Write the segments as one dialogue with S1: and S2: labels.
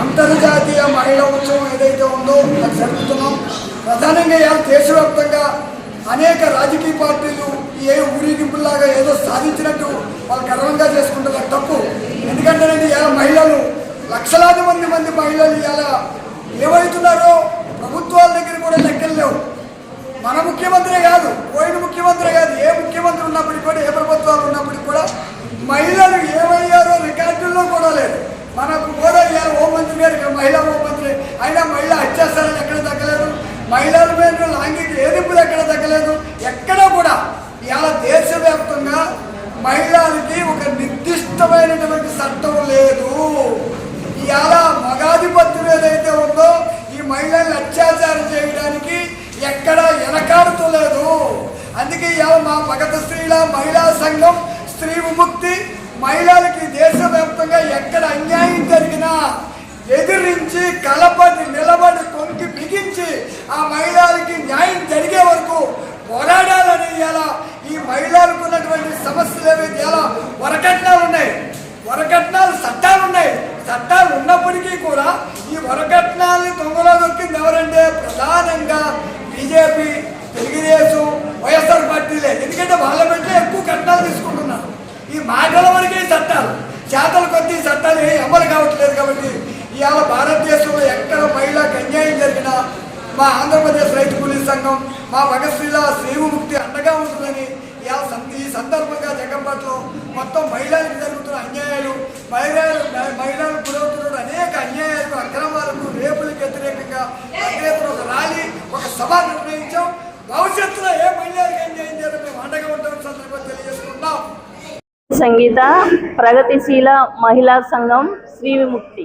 S1: అంతర్జాతీయ మహిళా ఉత్సవం ఏదైతే ఉందో అది జరుపుతున్నాం. ప్రధానంగా దేశవ్యాప్తంగా అనేక రాజకీయ పార్టీలు ఏ ఊరేగింపులాగా ఏదో సాధించినట్టు వాళ్ళు గర్వంగా చేసుకుంటున్నారు. తప్పు. ఎందుకంటే ఇవాళ మహిళలు లక్షలాది మంది మంది మహిళలు ఇవాళ ఏమవుతున్నారో ప్రభుత్వాల దగ్గర కూడా లెక్కలు లేవు. మన ముఖ్యమంత్రి కాదు పోయిన ముఖ్యమంత్రి కాదు ఏ ముఖ్యమంత్రి ఉన్నప్పటికీ కూడా ఏ ప్రభుత్వాలు ఉన్నప్పటికీ కూడా మహిళలు ఏమయ్యారో రికార్డుల్లో కూడా లేదు మనకు కూడా ఇవాళ హోంమంత్రి గారు ఇక్కడ మహిళా హోంమంత్రి అయినా మహిళ అత్యాచారాలు ఎక్కడ తగ్గలేదు మహిళల మీద లాంగిక ఏదింపులు ఎక్కడ తగ్గలేదు ఎక్కడ కూడా ఇవాళ దేశవ్యాప్తంగా మహిళలకి ఒక నిర్దిష్టమైనటువంటి చట్టం లేదు. ఇవాళ మగాధిపత్యం ఏదైతే ఉందో ఈ మహిళల్ని అత్యాచారం చేయడానికి ఎక్కడ వెనకాడుతలేదు అందుకే ఇవాళ మా భగత స్త్రీల మహిళా సంఘం స్త్రీ విముక్తి మహిళలకి దేశవ్యాప్తంగా ఎక్కడ అన్యాయం జరిగినా ఎదిరించి కలప నిలబడి కొంకి బిగించి ఆ మహిళలకి న్యాయం జరిగే వరకు పోరాడాలని ఇలా ఈ మహిళలకు ఉన్నటువంటి సమస్యలు ఏవైతే ఇలా వరకట్నాలు ఉన్నాయి వరకట్నాలు చట్టాలు ఉన్నాయి చట్టాలు ఉన్నప్పటికీ కూడా ఈ వరకట్నాలని దొక్కింది ఎవరంటే ప్రధానంగా బీజేపీ తెలుగుదేశం వైఎస్ఆర్ పార్టీలే. ఎందుకంటే వాళ్ళ బిడ్డలే ఎక్కువ కట్నాలు తీసుకుంటున్నారు. ఈ మాటల వరకే చట్టాలు. చేతల కొద్ది చట్టాలు ఏ అమలు కావట్లేదు కాబట్టి ఇవాళ భారతదేశంలో ఎక్కడ మహిళకు అన్యాయం జరిగినా మా ఆంధ్రప్రదేశ్ రైతు కూలీ సంఘం మా భగశ్రీల శ్రీముక్తి అండగా ఉంటుందని ఇవాళ సం- ఈ సందర్భంగా జగంపట్లో మొత్తం మహిళలకు జరుగుతున్న అన్యాయాలు మహిళలు మహిళలు గురవుతున్న అనేక అన్యాయాలకు అక్రమాలకు రేపు వ్యతిరేకంగా పెద్ద ఒక ర్యాలీ ఒక సభ నిర్ణయించాం భవిష్యత్తులో ఏ మహిళలకు అన్యాయం చేయాలో మేము అండగా ఉంటాం సందర్భంగా తెలియజేసుకుంటాం
S2: సంగీత ప్రగతిశీల మహిళా సంఘం శ్రీ విముక్తి.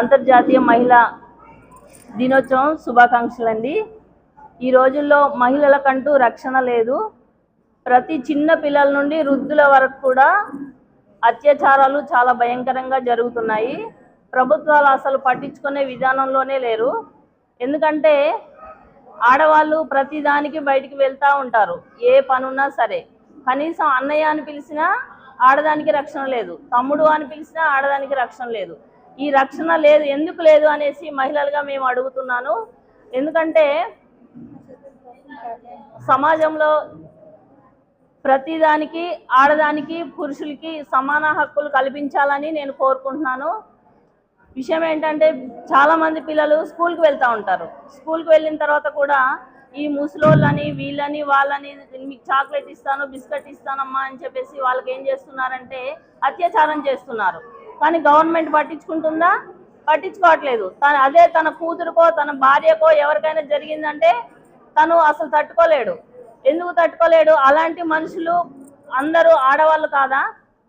S2: అంతర్జాతీయ మహిళా దినోత్సవం శుభాకాంక్షలు అండి ఈ రోజుల్లో మహిళలకంటూ రక్షణ లేదు. ప్రతి చిన్న పిల్లల నుండి వృద్ధుల వరకు కూడా అత్యాచారాలు చాలా భయంకరంగా జరుగుతున్నాయి. ప్రభుత్వాలు అసలు పట్టించుకునే విధానంలోనే లేరు. ఎందుకంటే ఆడవాళ్ళు ప్రతిదానికి బయటికి వెళ్తూ ఉంటారు. ఏ పనున్నా సరే. కనీసం అన్నయ్య అని పిలిచినా ఆడదానికి రక్షణ లేదు. తమ్ముడు అని పిలిచినా ఆడదానికి రక్షణ లేదు. ఈ రక్షణ లేదు ఎందుకు లేదు అనేసి మహిళలుగా మేము అడుగుతున్నాను. ఎందుకంటే సమాజంలో ప్రతిదానికి ఆడదానికి పురుషులకి సమాన హక్కులు కల్పించాలని నేను కోరుకుంటున్నాను. విషయం ఏంటంటే చాలామంది పిల్లలు స్కూల్కి వెళ్తూ ఉంటారు. స్కూల్కి వెళ్ళిన తర్వాత కూడా ఈ ముసలోళ్ళని వీళ్ళని వాళ్ళని మీకు చాక్లెట్ ఇస్తాను బిస్కెట్ ఇస్తానమ్మా అని చెప్పేసి వాళ్ళకి ఏం చేస్తున్నారంటే అత్యాచారం చేస్తున్నారు. కానీ గవర్నమెంట్ పట్టించుకుంటుందా? పట్టించుకోవట్లేదు. తన అదే తన కూతురుకో తన భార్యకో ఎవరికైనా జరిగిందంటే తను అసలు తట్టుకోలేడు. ఎందుకు తట్టుకోలేడు? అలాంటి మనుషులు అందరూ ఆడవాళ్ళు కాదా?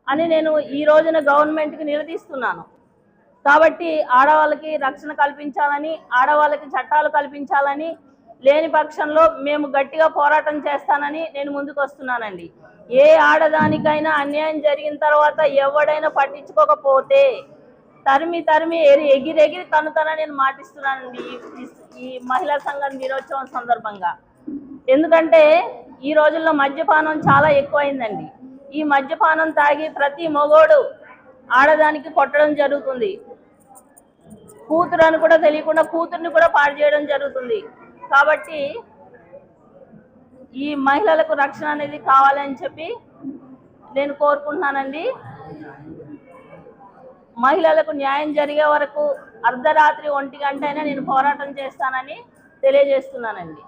S2: అని నేను ఈ రోజున గవర్నమెంట్కి నిలదీస్తున్నాను. కాబట్టి ఆడవాళ్ళకి రక్షణ కల్పించాలని ఆడవాళ్ళకి చట్టాలు కల్పించాలని లేని పక్షంలో మేము గట్టిగా పోరాటం చేస్తానని నేను ముందుకు వస్తున్నానండి ఏ ఆడదానికైనా అన్యాయం జరిగిన తర్వాత ఎవడైనా పట్టించుకోకపోతే తరిమి తరిమి ఎరి ఎగిరెగిరి తను తన నేను మాటిస్తున్నానండి ఈ- ఈ- ఈ మహిళా సంఘం దినోత్సవం సందర్భంగా. ఎందుకంటే ఈ రోజుల్లో మద్యపానం చాలా ఎక్కువైందండి. ఈ మద్యపానం తాగి ప్రతి మొగోడు ఆడదానికి కొట్టడం జరుగుతుంది. కూతురు అని కూడా తెలియకుండా కూతుర్ని కూడా పాడు చేయడం జరుగుతుంది. కాబట్టి ఈ మహిళలకు రక్షణ అనేది కావాలని చెప్పి నేను కోరుకుంటున్నానండి. మహిళలకు న్యాయం జరిగే వరకు అర్ధరాత్రి ఒంటి గంట అయినా నేను పోరాటం చేస్తానని తెలియజేస్తున్నానండి.